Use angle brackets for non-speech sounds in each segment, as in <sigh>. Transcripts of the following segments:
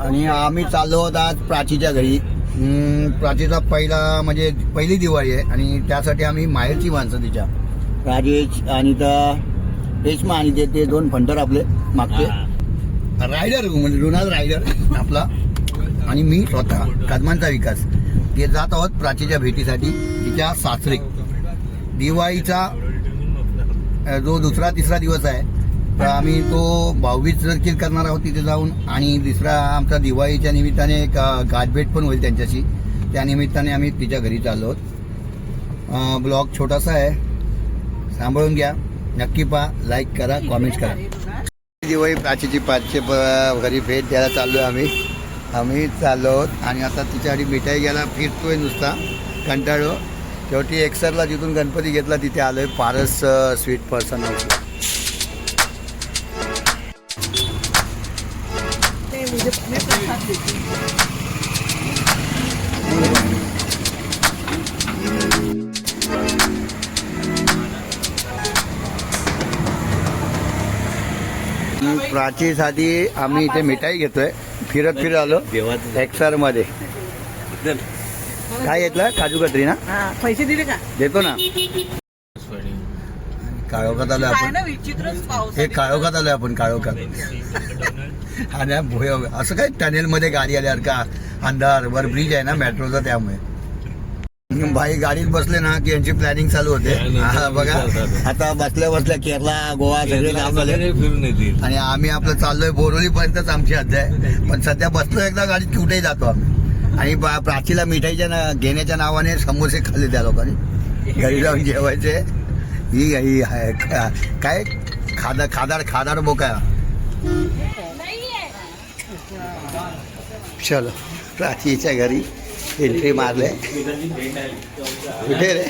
आणि आम्ही चाललो आहोत आज प्राचीच्या घरी. प्राचीचा पहिला म्हणजे पहिली दिवाळी आहे आणि त्यासाठी आम्ही माहेरची माणसं तिच्या. राजेश अनिता रेश्मा आणि ते ते दोन फंटर आपले मागचे. रायडर म्हणजे रुणाल रायडर आपला. आणि मी स्वतः कदमांचा विकास. ते जात आहोत प्राचीच्या भेटीसाठी तिच्या सासरे दिवाळीचा जो दुसरा तिसरा दिवस आहे तर आम्ही तो भाऊबीज देखील करणार आहोत तिथे जाऊन आणि दुसरा आमचा दिवाळीच्या निमित्ताने एक गाठभेट पण होईल त्यांच्याशी. त्या निमित्ताने आम्ही तिच्या घरी चाललो आहोत. ब्लॉग छोटासा आहे. सांभाळून घ्या. नक्की पहा. लाईक करा कॉमेंट करा. दिवाळी पाचशेची पाचशे प- घरी भेट द्यायला चाललो आहे आम्ही. आम्ही चाललो आहोत. आणि आता तिच्यासाठी मिठाई घ्यायला फिरतोय नुसता. कंटाळो शेवटी एक्सरला जिथून गणपती घेतला तिथे आलोय. पारस स्वीट पर्सन हाऊसला प्राचीसाठी आम्ही इथे मिठाई घेतोय. फिरत फिरत आलो. एक्सरमध्ये काय घेतलं? काजू कतरी ना? हा पैसे दिले का? देतो ना. काळोखात आलोय काय आपण. ना विचित्रच पाऊस हे काळोखात आलोय आपण काळोखात. आणि भुय असं काय टनेल मध्ये गाडी आल्यावर का? अंधार वर ब्रिज आहे ना मेट्रोचा त्यामुळे. भाई गाडीत बसले ना की यांची प्लॅनिंग चालू होते. हा, बघा. आता बसल्या बसल्या केरला गोवा सगळे काम झाले. आणि आम्ही आपलं चाललोय बोरोली पर्यंतच आमची आहे पण सध्या बसलो एकदा गाडीत कुठेही जातो आम्ही. आणि प्राचीला मिठाईच्या ना घेण्याच्या नावाने समोसे खाल्ले त्या लोकांनी. घरी जाऊन जेवायचे. ही काय? खादा खादाड खादाड बोका चलो प्राचीच्या घरी एंट्री मारले. कुठे रे?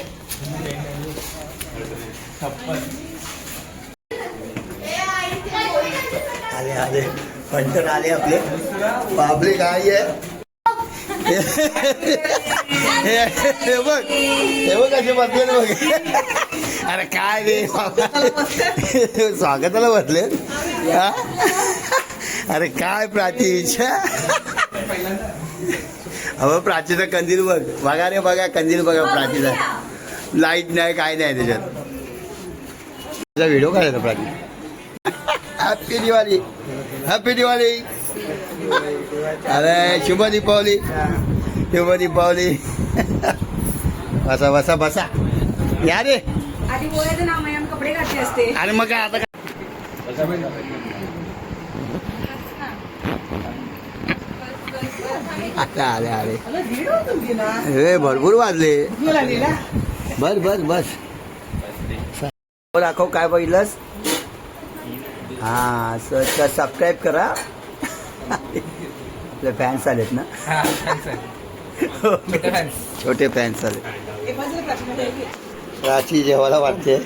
आले आले. पंटर आले आपले. बाबले काय आहे. हे बघ. हे बघ कसे बसले बघ. अरे काय रे. स्वागताला बसले. हा? अरे काय प्राचीच अहो प्राचीचा कंदील बघ. बघा रे बघा कंदील बघा प्राचीचा. लाइट नाही काय नाही त्याच्यात. तुझा व्हिडिओ काढायचा प्राची? हॅपी दिवाळी हॅपी दिवाळी अरे शुभ दीपावली. शुभ दीपावली. बसा बसा बसा. या रे. अरे मग काय आता आता आले आले. हे भरपूर वाजले. बस बस बस. दाखव काय बघितलंस? हा सबस्क्राईब करा. आपले फॅन्स आलेत ना? छोटे फॅन्स आले. प्राची जेवायला वाटते.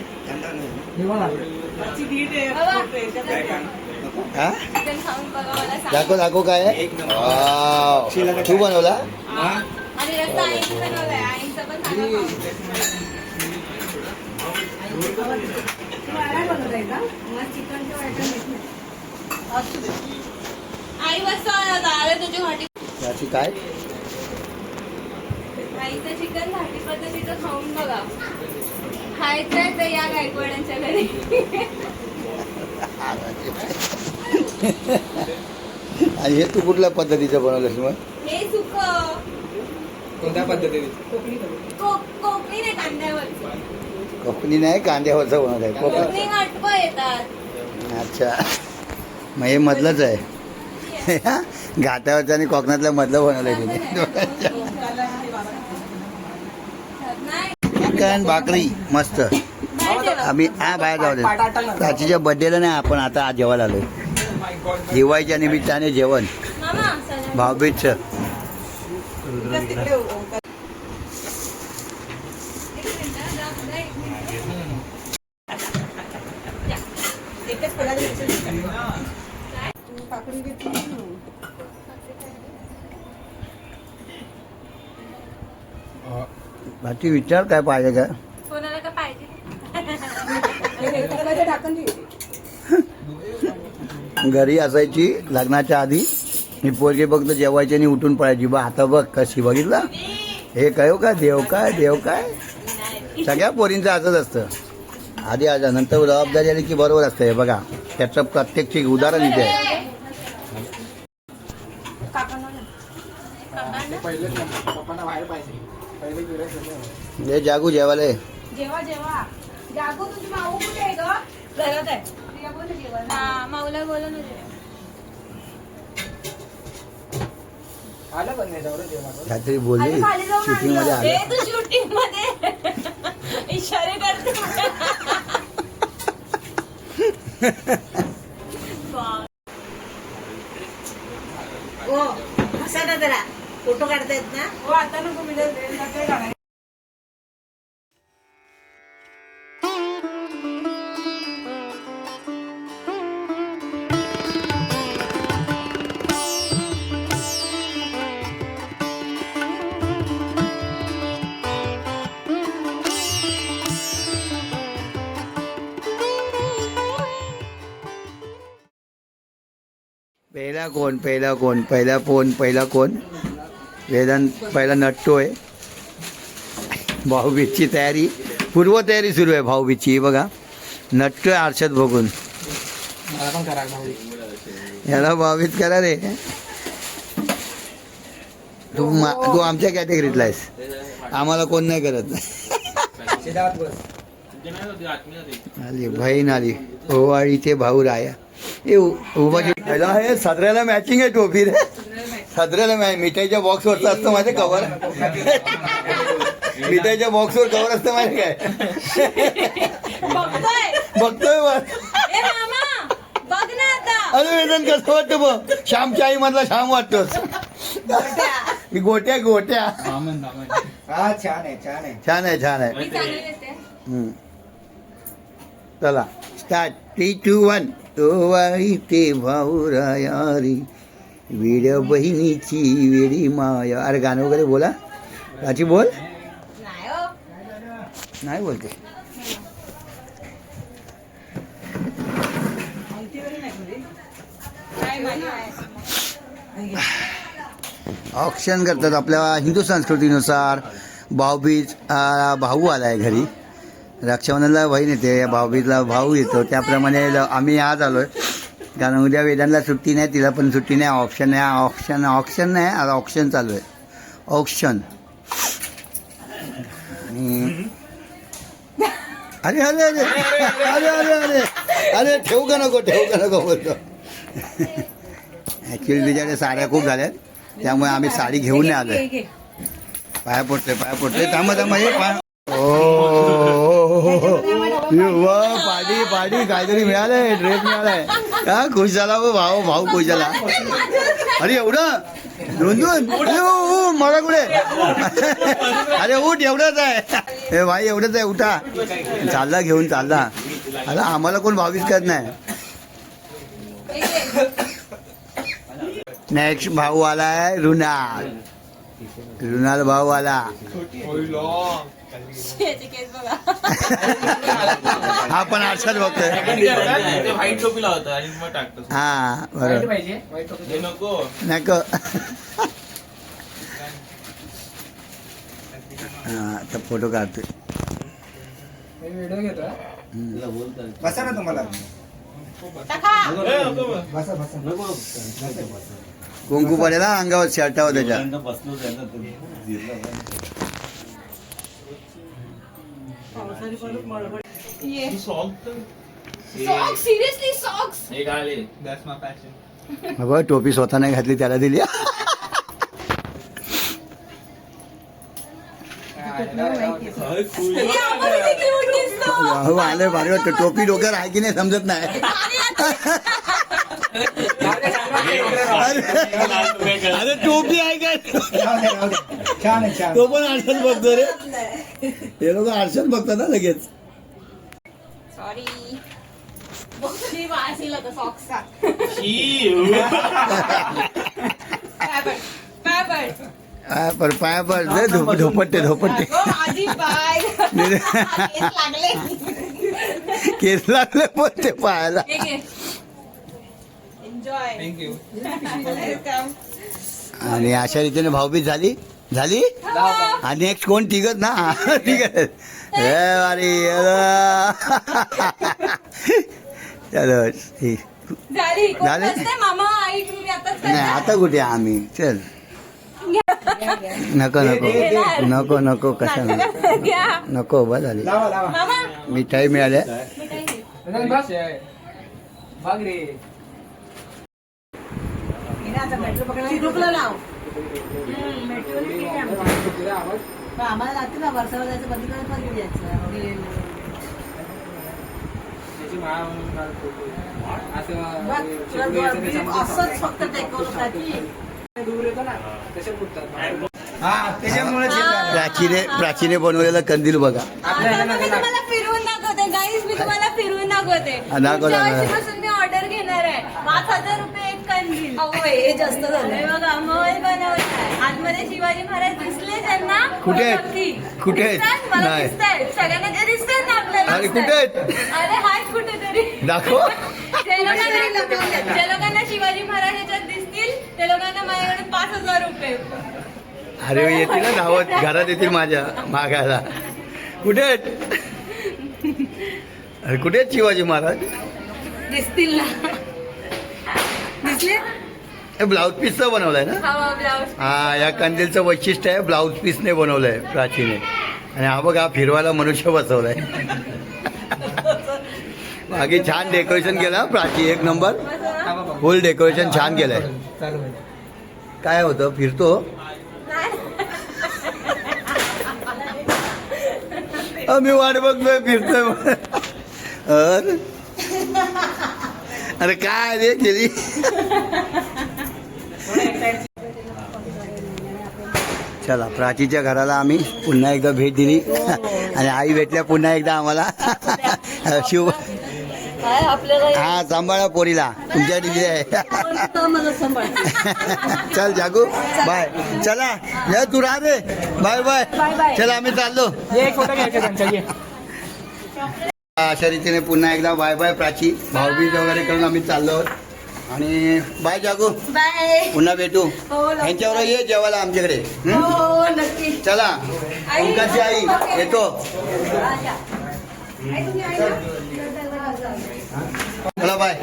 हा? दाखव दाखव काय. तू बनवला? तुला काय? आईचं चिकन घाटी पद्धतीचं खाऊन बघा. खायचंय तर या गायकवाडांच्या घरी. <laughs> <laughs> आणि हे तू कुठल्या पद्धतीचं बनवलंस मग हे सुक. कोणत्या पद्धतीने? कोकणी नाही कांद्यावर कोकणी नाही कांद्यावरचं बनवलं आहे. कोकणी. येतात. अच्छा. मग हे मधलंच आहे. घाटावरचं आणि कोकणातल्या मधलं बनवलंय तिने नाही. चिकन भाकरी मस्त. बाहेर. आम्ही हा बाहेर जाऊ दे. प्राचीच्या बर्थडेला नाही आपण आता आज जेवायला आलोय. दिवाळीच्या निमित्ताने जेवण मामा चला. भाऊबीजचं इकडे तिकडे ओंकार. एक मिनिट, जा, जा, एक मिनिट. एकच पदार्थ घ्यायचे. तू काकडी घेतली ना. बाकी विचार काय पाहिजे का कोणाला का पाहिजे हे हेरफेरमध्ये ढाकण ठेवते. घरी असायची लग्नाच्या आधी. ही पोरगी बघतो जेवायची आणि उठून पळायची. बा आता बघ कशी बघितलं? हे कळव हो का देव काय? देव काय? सगळ्या पोरींचं असंच असतं. आधी आज नंतर जबाबदारी आली की बरोबर असतं. हे बघा त्याचं प्रत्यक्षिक उदाहरण इथे आहे. हे जागू जेवाले तुझी माऊ कुठे आहे ग? घरात आहे. हा माऊला बोलून होते आलं पण नाही तेवढं जेवण काहीतरी बोलली आणि खाली जाऊन शूटिंगमध्ये हे आलं. तू शूटिंगमध्ये. इशारे करते वा. ओ हसा ना जरा. फोटो काढतायत ना? हो आता नको मी पहिला कोण पहिला कोण पहिला कोण पहिला कोण? वेदांत पहिला नटतोय भाऊबीजची तयारी पूर्व तयारी सुरू आहे भाऊबीजची बघा. नटतोय आरशात बघून. याला भाऊबीज करा रे तू मा- तू आमच्या कॅटेगरीतला आहेस. आम्हाला कोण नाही करत. आली बहीण आली. ओवाळीचे भाऊ राया. ए उभा जे- पहिला हे सदऱ्याला मॅचिंग आहे टोपी रे. सदऱ्याला मॅ मिठाईच्या बॉक्सवरचं असतं माझे कवर मिठाईच्या बॉक्सवर कवर असतं माहिती काय? बघतोय. बघतोय वर ए मामा बघ ना आता. अरे वेदन कसं वाटतं बघ? श्यामच्या आई मधला श्याम वाटतोस. मी गोट्या गोट्या. हा छान आहे छान आहे. छान आहे छान आहे. चला. स्टार्ट थ्री टू वन तो ओवाळी ते भाऊ यारी. वेड बहिणीची वेडी माया. अरे गाणं वगैरे बोला. राची बोल. नाही बोलते. ऑप्शन करतात आपल्या हिंदू संस्कृतीनुसार. भाऊबीज आ, भाऊ आलाय घरी. रक्षाबंधनला बहीण येते भाऊबीजला भाऊ येतो. त्याप्रमाणे आम्ही आज आलोय. कारण उद्या वेदांना सुट्टी नाही तिला पण सुट्टी नाही. ऑप्शन आहे ऑप्शन ऑप्शन नाही आता ऑप्शन चालू आहे. ऑप्शन आणि अरे अरे अरे. अरे अरे अरे. अरे ठेवू का नको ठेवू का नको बोलतो. ॲक्च्युली तिच्याकडे साड्या खूप झाल्यात. त्यामुळे आम्ही साडी घेऊन नाही आलो पाया पडतोय पाया पडतोय. थांबा थांबा हे पाय ओ. पाडी पाडी काहीतरी मिळालंय ड्रेस मिळालाय. का खुश झाला हो, भाऊ भाऊ खुश झाला. अरे एवढं? दोन दोन अरे मला कुठे? अरे उठ एवढंच आहे. हे भाई एवढंच आहे उठा. चालला घेऊन चालला. अरे आम्हाला कोण भावीच करत नाही. नेक्स्ट भाऊ आलाय रुना रुणाल भाऊ आला <laughs> हा पण आरशात बघतोय. ते व्हाईट टोपी लावतं आणि मग टाकतो हा बरोबर. हे नको. नको. हा आता फोटो काढतोय. हा. बसा ना तुम्हाला. बसा बसा. कुंकू पडेल अंगावर शर्टावर त्याच्या. ये. सॉक्स सॉक्स सिरियसली सॉक्स हे टोपी स्वतः नाही घातली त्याला दिली. भाऊ आले भारी वाटतं. टोपी डोक्यावर आहे की नाही समजत नाही. अरे अरे टोपी आहे काय छान आहे छान तो पण आरशात बघतो रे. हे लोक आरशात बघतात ना लगेच. सॉरी पण पाया पड धोपटते धोपटते <laughs> केस लागले. पण ते पायाला हे थँक्यू <laughs> आणि अशा रीतीने भाऊबीज झाली? झाली? आणि नेक्स्ट कोण? तिघच ना? ठीक आहे अरे चलो ठीक. झाली. नाही आता कुठे आम्ही? चल. नको नको. नको नको कशाला? घ्या. नको बस झाली. लावा लावा मामा मिठाई मिळाल्या चिरूकला लाव आम्हाला लागते ना वर्षावर जायचं बंद करत पण जायचं असंच फक्त हा त्याच्यामुळे प्राचीने प्राचीने बनवलेला कंदील बघा. तुम्हाला फिरवून दाखवते. गाईज मी तुम्हाला फिरवून दाखवते. मी ऑर्डर घेणार आहे. पाच हजार रुपये हे जास्त झालं आतमध्ये शिवाजी महाराज दिसले त्यांना. कुठे आहेत? कुठे आहेत? नाही. सगळ्यांना ते दिसतात ना आपल्याला अरे. कुठे आहेत? अरे हात कुठेतरी. दाखव. <laughs> ज्या लोकांना ज्या लोकांना शिवाजी महाराज याच्यात दिसतील त्या लोकांना माझ्याकडे पाच हजार रुपये. अरे येतील ना धावत घरात येतील माझ्या मागायला. कुठे आहेत? अरे कुठे आहेत शिवाजी महाराज? दिसतील ना. दिसले हे ब्लाऊज पीसचं बनवलंय ना? हवा ब्लाऊज हा या कंदीलचं वैशिष्ट्य आहे ब्लाऊज पीसने बनवलंय प्राचीने. आणि हा बघा फिरवायला मनुष्य बसवलाय. <laughs> मागे छान डेकोरेशन केलं प्राची एक नंबर. फुल डेकोरेशन छान केलंय. आहे काय होतं फिरतो. मी वाट बघतोय फिरतोय. अरे अरे काय रे केली? चला प्राचीच्या घराला आम्ही पुन्हा एकदा भेट दिली. आणि आई भेटल्या पुन्हा एकदा आम्हाला. शिव हा सांभाळा पोरीला. तुमच्या दिली आहे. चल जागू. बाय. चला. या तू राह दे बाय बाय. चला आम्ही चाललो. अशा रीतीने पुन्हा एकदा बाय बाय. प्राची भाऊबीज वगैरे करून आम्ही चाललो आहोत. आणि बाय जागू. बाय. पुन्हा भेटू. हो. यांच्यावर ये जेवायला आमच्याकडे. हं? हो नक्की. चला. ओंकारची आई येतो. चला बाय.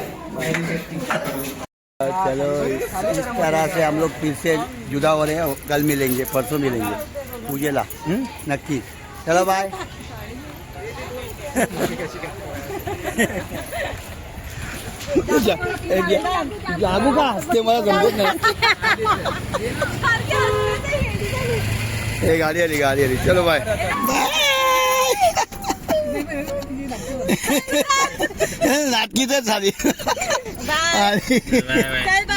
चलो इस तरह से हम लोग फिर से जुदा हो रहे हैं कल मिलेंगे परसों मिलेंगे पूजेला हं? नक्की. चलो बाय. <laughs> जागू का हसते मला समजत नाही हे गाडी आली गाडी आली. चलो बाय नाटकी तर झाली.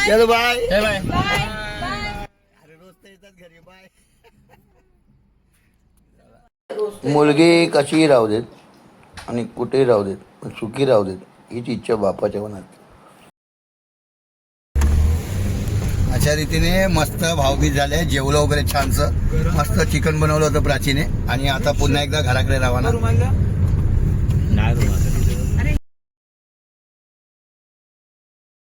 चलो बाय बाय बाय मुलगी कशीही राहू देत आणि कुठेही राहू देत पण सुखी राहू देत. हीच इच्छा बापाच्या मनात. अशा रीतीने मस्त भावगीत झाले जेवलं वगैरे छानसं. मस्त चिकन बनवलं होतं प्राचीने. आणि आता पुन्हा एकदा घराकडे रवाना. नाही